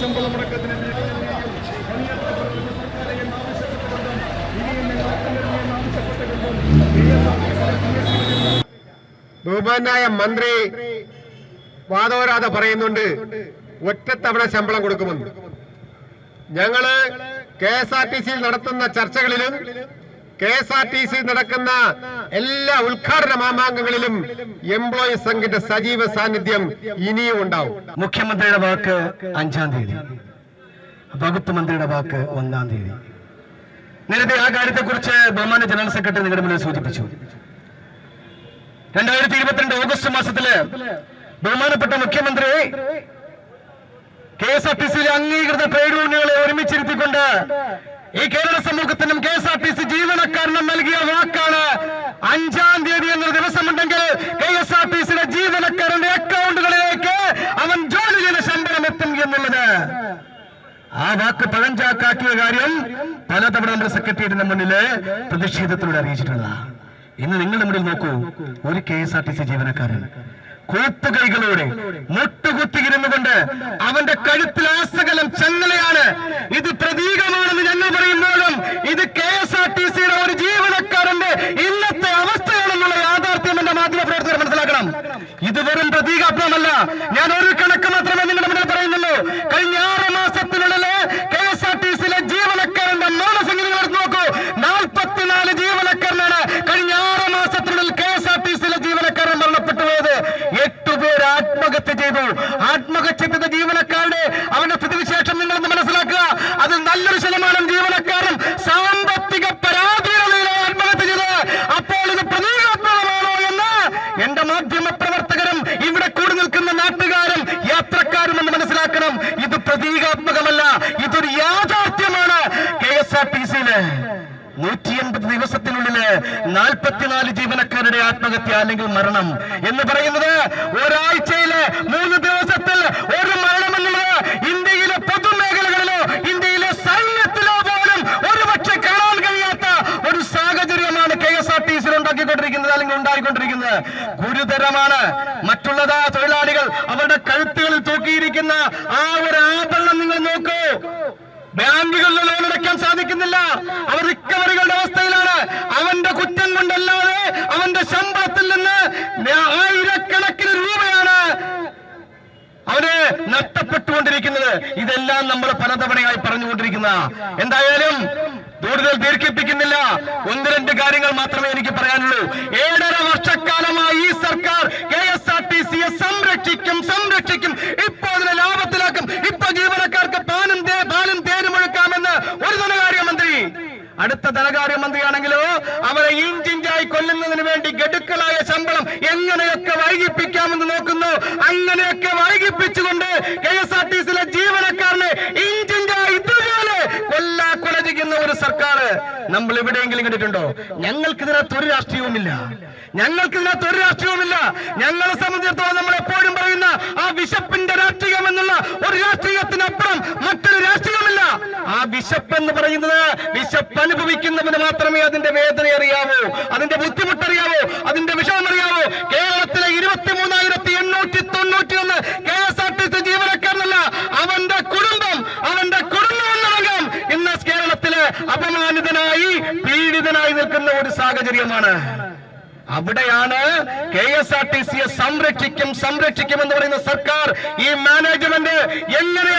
ശമ്പള മുടക്കത്തിനെതിരെ ബഹുമാനായ മന്ത്രി വാദോരാതെ പറയുന്നുണ്ട് ഒറ്റത്തവണ ശമ്പളം കൊടുക്കുമെന്ന്. ഞങ്ങൾ കെ എസ് ആർ ടി സിയിൽ നടത്തുന്ന ചർച്ചകളിലും K S R T C നടക്കുന്ന എല്ലാ ഉദ്ഘാടന മാമാങ്കങ്ങളിലും എംപ്ലോയി സംഘിന്റെ സജീവ സാന്നിധ്യം ഇനിയും ഉണ്ടാവും. മുഖ്യമന്ത്രിയുടെ വാക്ക് അഞ്ചാം തീയതി വകുപ്പ് മന്ത്രിയുടെ വാക്ക് ഒന്നാം തീയതി. നേരത്തെ ആ കാര്യത്തെക്കുറിച്ച് ബഹുമാന ജനറൽ സെക്രട്ടറി നിങ്ങളുടെ മുന്നിൽ സൂചിപ്പിച്ചു. രണ്ടായിരത്തി ഇരുപത്തിരണ്ട് ഓഗസ്റ്റ് മാസത്തിൽ ബഹുമാനപ്പെട്ട മുഖ്യമന്ത്രി കെ എസ് ആർ ടി സിയിലെ അംഗീകൃത ട്രേഡ് യൂണിയനുകളെ ഒരുമിച്ചിരുത്തിക്കൊണ്ട് ഈ കേരള സമൂഹത്തിനും K S R T C ജീവനക്കാരനും നൽകിയ വാക്കാണ്. അഞ്ചാം തീയതി എന്നൊരു ദിവസമുണ്ടെങ്കിൽ കെ എസ് ആർ ടി സിയുടെ ജീവനക്കാരന്റെ അക്കൗണ്ടുകളിലേക്ക് അവൻ ജോലി ചെയ്ത ശമ്പളം എത്തും എന്നുള്ളത്. ആ വാക്ക് പഴഞ്ചാക്കാക്കിയ കാര്യം പലതവണ നമ്മുടെ സെക്രട്ടേറിയറ്റിന്റെ മുന്നിൽ പ്രതിഷേധത്തിലൂടെ അറിയിച്ചിട്ടുള്ളതാണ് ഇന്ന് നിങ്ങളുടെ മുന്നിൽ നോക്കൂ ഒരു K S R T C ജീവനക്കാരൻ കൂത്തുകൈകളോടെ മുട്ടുകുത്തിയിരുന്നു കൊണ്ട് അവന്റെ കഴുത്തിൽ ആസകലം ചങ്ങലയാണ്. ഇത് പ്രതീകമാണെന്ന് ഞങ്ങൾ പറയുമ്പോഴും ഇത് കെ എസ് ആർ ടി സിയുടെ ഒരു ജീവനക്കാരന്റെ ഇന്നത്തെ അവസ്ഥയാണെന്നുള്ള യാഥാർത്ഥ്യം എന്റെ മാധ്യമ പ്രവർത്തകർ മനസ്സിലാക്കണം ഇത് വെറും പ്രതീകാത്മകമല്ല ഞാൻ ഒരു കണക്ക് മാത്രമേ നിങ്ങളുടെ മുന്നിൽ പറയുന്നുള്ളൂ കഴിഞ്ഞ ആറ് മാസത്തിനുള്ളിൽ കെ എസ് ആർ ടി സിയിലെ ജീവനക്കാരന്റെ മരണസംഖ്യ നിങ്ങൾ എടുത്ത് നോക്കൂ നാൽപ്പത്തിനാല് ജീവനക്കാരനാണ് കഴിഞ്ഞ ആറ് മാസത്തിനുള്ളിൽ കെ എസ് ആർ ടി സിയിലെ ജീവനക്കാരൻ മരണപ്പെട്ടു പോയത് എട്ടുപേർ ആത്മഹത്യ ചെയ്തു ആത്മഹത്യ ചെയ്ത ജീവനക്കാരുടെ അവന്റെ സ്ഥിതിവിശേഷം നിങ്ങളൊന്ന് മനസ്സിലാക്കുക. അത് നല്ലൊരു ശതമാനം ജീവനക്കാരൻ സാമ്പത്തിക പരാധീനതയിലാണ് ആത്മഹത്യ ചെയ്തത് അപ്പോൾ ഇത് പ്രതീകാത്മകമാണോ എന്ന് എന്റെ മാധ്യമ പ്രവർത്തകരും ഇവിടെ കൂടി നിൽക്കുന്ന നാട്ടുകാരും യാത്രക്കാരും എന്ന് മനസ്സിലാക്കണം. ഇത് പ്രതീകാത്മകമല്ല ഇതൊരു യാഥാർത്ഥ്യമാണ് കെ എസ് ആർ ടി സിയിൽ. നൂറ്റി എൺപത് ദിവസത്തിനുള്ളിൽ നാൽപ്പത്തിനാല് ജീവനക്കാരുടെ ആത്മഹത്യ അല്ലെങ്കിൽ മരണം എന്ന് പറയുന്നത് ഒരാഴ്ചയിൽ മൂന്ന് ദിവസത്തിൽ ഒരു മരണമെന്നുള്ളത് ഇന്ത്യയിലെ പൊതുമേഖലകളിലോ ഇന്ത്യയിലെ സൈന്യത്തിലോ പോലും ഒരുപക്ഷെ കാണാൻ കഴിയാത്ത ഒരു സാഹചര്യമാണ് കെ എസ് ആർ ടി സിയിൽ ഉണ്ടാക്കിക്കൊണ്ടിരിക്കുന്നത് അല്ലെങ്കിൽ ഉണ്ടായിക്കൊണ്ടിരിക്കുന്നത്. ഗുരുതരമാണ്. മറ്റുള്ളതാ തൊഴിലാളികൾ അവരുടെ കഴുത്തുകളിൽ തൂക്കിയിരിക്കുന്ന ആ ഒരു ആഭരണം നിങ്ങൾ നോക്കൂ. ബാങ്കുകളിൽ ലോൺ അടയ്ക്കാൻ സാധിക്കുന്നില്ല. അവർ റിക്കവറികളുടെ അവസ്ഥയിലാണ്. അവന്റെ കുറ്റം കൊണ്ടല്ലാതെ അവന്റെ ശമ്പളത്തിൽ നിന്ന് ആയിരക്കണക്കിന് രൂപയാണ് അവന് നഷ്ടപ്പെട്ടുകൊണ്ടിരിക്കുന്നത്. ഇതെല്ലാം നമ്മൾ പലതവണയായി പറഞ്ഞുകൊണ്ടിരിക്കുന്ന. എന്തായാലും കൂടുതൽ ദീർഘിപ്പിക്കുന്നില്ല. ഒന്ന് രണ്ട് കാര്യങ്ങൾ മാത്രമേ എനിക്ക് പറയാനുള്ളൂ. ഏഴര വർഷക്കാലമായി ഈ സർക്കാർ കെ എസ് ആർ ടി സിയെ സംരക്ഷിക്കും സംരക്ഷിക്കും. അടുത്ത ധനകാര്യമന്ത്രിയാണെങ്കിലോ അവരെ ഇഞ്ചിഞ്ചായി കൊല്ലുന്നതിന് വേണ്ടി ഗഡുക്കളായ ശമ്പളം എങ്ങനെയൊക്കെ വൈകിപ്പിക്കാമെന്ന് നോക്കുന്നു. അങ്ങനെയൊക്കെ വൈകിപ്പിച്ചുകൊണ്ട് കെ എസ് ആർ ടി സിയിലെ ജീവനക്കാരനെ ഇഞ്ചിഞ്ചായി ഇതുപോലെ കൊല്ലാ കൊലചിക്കുന്ന ഒരു സർക്കാർ നമ്മൾ എവിടെയെങ്കിലും കണ്ടിട്ടുണ്ടോ? ഞങ്ങൾക്ക് ഇതിനകത്ത് ഒരു രാഷ്ട്രീയവുമില്ല. ഞങ്ങൾക്ക് ഇതിനകത്ത് ഒരു രാഷ്ട്രീയവുമില്ല. ഞങ്ങളെ സംബന്ധിച്ചിടത്തോളം നമ്മൾ എപ്പോഴും പറയുന്ന ആ വിശപ്പിന്റെ രാഷ്ട്രീയം എന്നുള്ള ഒരു രാഷ്ട്രീയത്തിനപ്പുറം വിശപ്പ് എന്ന് പറയുന്നത് വിശപ്പ് അനുഭവിക്കുന്നവന് മാത്രമേ അതിന്റെ വേദന അറിയാവൂ അതിന്റെ ബുദ്ധിമുട്ട് അറിയാവൂ അതിന്റെ വിഷമം അറിയാവൂ കേരളത്തിലെ ഇരുപത്തി മൂന്നായിരത്തി എണ്ണൂറ്റി തൊണ്ണൂറ്റി ഒന്ന് K S R T C ജീവനക്കാരനല്ല അവന്റെ കുടുംബം അവന്റെ കുടുംബം ഇന്ന് കേരളത്തിലെ അപമാനിതനായി പീഡിതനായി നിൽക്കുന്ന ഒരു സാഹചര്യമാണ്. അവിടെയാണ് കെ എസ് ആർ ടി സിയെ സംരക്ഷിക്കും സംരക്ഷിക്കും എന്ന് പറയുന്ന സർക്കാർ ഈ മാനേജ്മെന്റ് എസ്